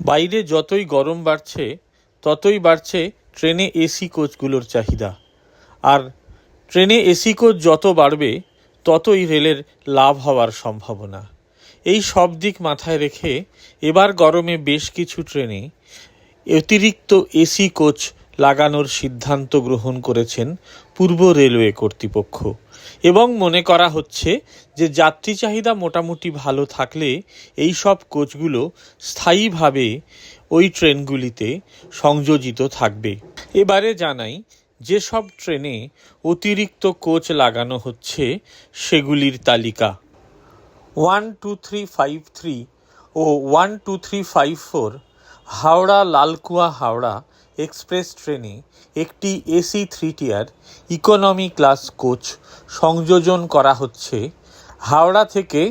বাইরে যতই গরম বাড়ছে, ততই বাড়ছে ট্রেনে এসি কোচগুলোর চাহিদা। আর ট্রেনে এসি কোচ যত বাড়বে, ততই রেলের লাভ হওয়ার সম্ভাবনা। এই সব দিক মাথায় রেখে এবার গরমে বেশ কিছু ট্রেনে অতিরিক্ত এসি কোচ লাগানোর সিদ্ধান্ত গ্রহণ করেছেন পূর্ব রেলওয়ে কর্তৃপক্ষ। এবং মনে করা হচ্ছে যে যাত্রী চাহিদা মোটামুটি ভালো থাকলে এই সব কোচগুলো স্থায়ীভাবে ওই ট্রেনগুলিতে সংযোজিত থাকবে। এবারে জানাই, যেসব ট্রেনে অতিরিক্ত কোচ লাগানো হচ্ছে, সেগুলির তালিকা। One two three five three ও one two three five four, Howrah Lalkuan Howrah express ট্রেনে একটি AC three tier economy class coach সংযোজন করা হচ্ছে হাওড়া থেকে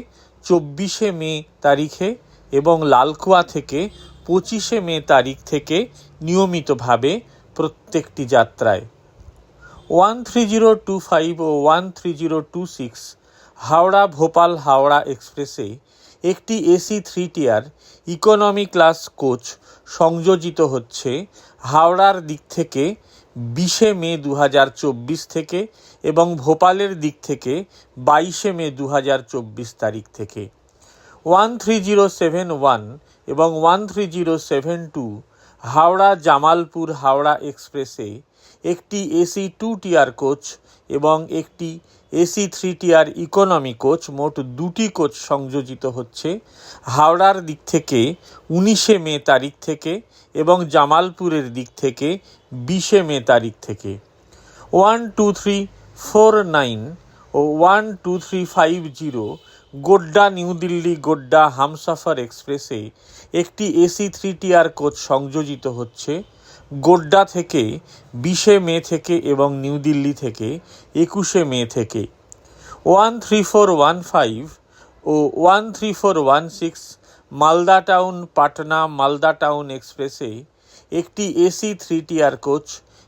চব্বিশে মে তারিখে এবং লালকুয়া থেকে পঁচিশে মে তারিখ থেকে নিয়মিতভাবে প্রত্যেকটি যাত্রায়। One three zero two five ও one three zero two six Howrah Bhopal Howrah এক্সপ্রেসে একটি AC three tier economy class coach সংযোজিত হচ্ছে হাওড়ার দিক থেকে বিশে মে দু হাজার চব্বিশ থেকে এবং ভোপালের দিক থেকে বাইশে মে দু হাজার চব্বিশ তারিখ থেকে। One three zero seven one এবং one three zero seven two Howrah Jamalpur Howrah এক্সপ্রেসে একটি এসি টু টিয়ার কোচ এবং একটি AC three tier economy coach মোট দুটি কোচ সংযোজিত হচ্ছে হাওড়ার দিক থেকে উনিশে মে তারিখ থেকে এবং জামালপুরের দিক থেকে বিশে মে তারিখ থেকে। One two three four nine ও one two three five zero Godda New Delhi Godda Humsafar এক্সপ্রেসে একটি এসি থ্রি টিয়ার কোচ সংযোজিত হচ্ছে গোড্ডা থেকে বিশে মে থেকে এবং নিউ দিল্লি থেকে একুশে মে থেকে। One three four one five ও one three four one six Malda Town, Patna Malda Town এক্সপ্রেসে একটি এসি থ্রি টিয়ার কোচ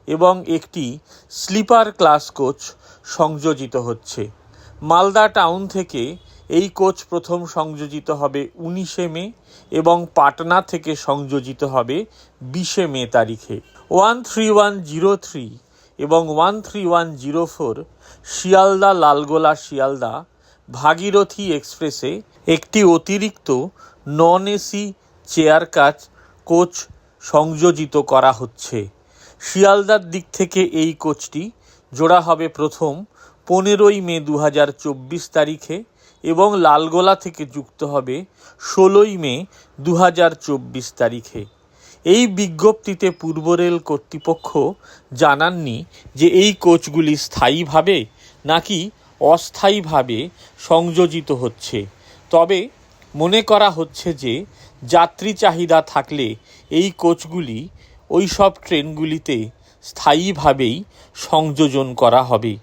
এবং একটি স্লিপার ক্লাস কোচ সংযোজিত হচ্ছে। মালদা টাউন থেকে এই কোচ প্রথম সংযোজিত হবে উনিশে মে এবং পাটনা থেকে সংযোজিত হবে বিশে মে তারিখে। One three one zero three এবং one three one zero four Sealdah Lalgola Sealdah Bhagirathi এক্সপ্রেসে একটি অতিরিক্ত non AC chair car coach সংযোজিত করা হচ্ছে। শিয়ালদার দিক থেকে এই কোচটি জোড়া হবে প্রথম পনেরোই মে দু হাজার চব্বিশ তারিখে এবং লালগোলা থেকে যুক্ত হবে ষোলোই মে দু হাজার চব্বিশ তারিখে। এই বিজ্ঞপ্তিতে পূর্ব রেল কর্তৃপক্ষ জানাননি যে এই কোচগুলি স্থায়ীভাবে নাকি অস্থায়ীভাবে সংযোজিত হচ্ছে। তবে মনে করা হচ্ছে যে যাত্রী চাহিদা থাকলে এই কোচগুলি ওই সব ট্রেনগুলিতে স্থায়ীভাবেই সংযোজন করা হবে।